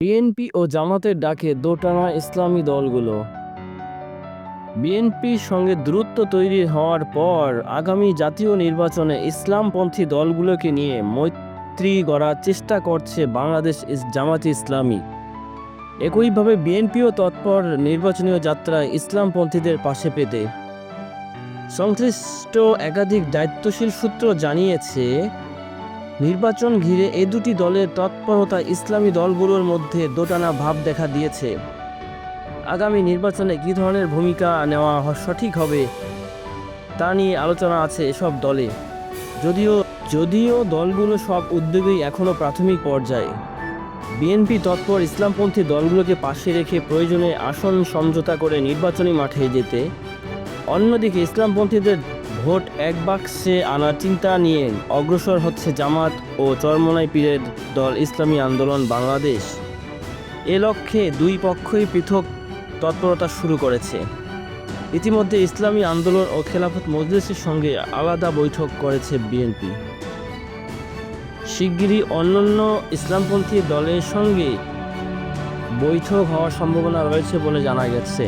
BNP ও জামাতের ডাকে দোটানা ইসলামী দলগুলো। বিএনপির সঙ্গে দূরত্ব তৈরি হওয়ার পর আগামী জাতীয় নির্বাচনে ইসলামপন্থী দলগুলোকে নিয়ে মৈত্রী গড়ার চেষ্টা করছে বাংলাদেশ জামাতে ইসলামী। একইভাবে বিএনপিও তৎপর নির্বাচনীয় যাত্রায় ইসলামপন্থীদের পাশে পেতে। সংশ্লিষ্ট একাধিক দায়িত্বশীল সূত্র জানিয়েছে নির্বাচন ঘিরে এ দুটি দলের তৎপরতা ইসলামী দলগুলোর মধ্যে দোটানা ভাব দেখা দিয়েছে। আগামী নির্বাচনে কী ধরনের ভূমিকা নেওয়া সঠিক হবে তা নিয়ে আলোচনা আছে এসব দলে। যদিও যদিও দলগুলো সব উদ্যোগেই এখনও প্রাথমিক পর্যায়ে। বিএনপি তৎপর ইসলামপন্থী দলগুলোকে পাশে রেখে প্রয়োজনে আসন সমঝোতা করে নির্বাচনী মাঠে যেতে। অন্যদিকে ইসলামপন্থীদের ভোট এক বাক্সে আনার চিন্তা নিয়ে অগ্রসর হচ্ছে জামাত ও চরমনাই পীরের দল ইসলামী আন্দোলন বাংলাদেশ। এ লক্ষ্যে দুই পক্ষই পৃথক তৎপরতা শুরু করেছে। ইতিমধ্যে ইসলামী আন্দোলন ও খেলাফত মজলিসের সঙ্গে আলাদা বৈঠক করেছে বিএনপি। শিগগিরই অন্যান্য ইসলামপন্থী দলের সঙ্গে বৈঠক হওয়ার সম্ভাবনা রয়েছে বলে জানা গেছে।